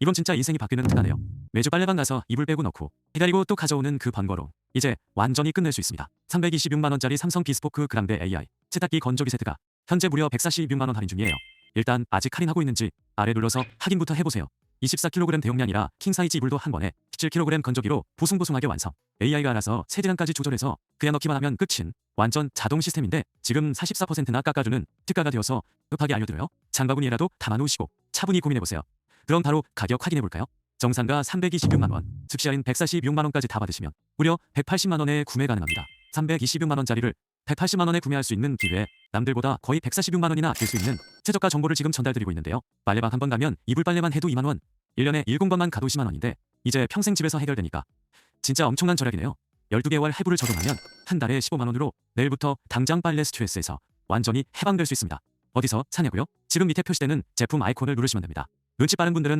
이건 진짜 인생이 바뀌는 특가네요. 매주 빨래방 가서 이불 빼고 넣고 기다리고 또 가져오는 그 번거로움. 이제 완전히 끝낼 수 있습니다. 326만원짜리 삼성 비스포크 그랑데 AI 세탁기 건조기 세트가 현재 무려 146만원 할인 중이에요. 일단 아직 할인하고 있는지 아래 눌러서 확인부터 해보세요. 24kg 대용량이라 킹사이즈 이불도 한 번에 17kg 건조기로 보송보송하게 완성. AI가 알아서 세제량까지 조절해서 그냥 넣기만 하면 끝인 완전 자동 시스템인데 지금 44%나 깎아주는 특가가 되어서 급하게 알려드려요. 장바구니에라도 담아놓으시고 차분히 고민해보세요. 그럼 바로 가격 확인해 볼까요? 정상가 326만원, 즉시 할인 146만원까지 다 받으시면 무려 180만원에 구매 가능합니다. 326만원짜리를 180만원에 구매할 수 있는 기회에 남들보다 거의 146만원이나 아낄 수 있는 최저가 정보를 지금 전달드리고 있는데요. 빨래방 한 번 가면 이불 빨래만 해도 2만원, 1년에 1공번만 가도 10만원인데 이제 평생 집에서 해결되니까 진짜 엄청난 절약이네요. 12개월 할부를 적용하면 한 달에 15만원으로 내일부터 당장 빨래 스트레스에서 완전히 해방될 수 있습니다. 어디서 사냐고요? 지금 밑에 표시되는 제품 아이콘을 누르시면 됩니다. 눈치 빠른 분들은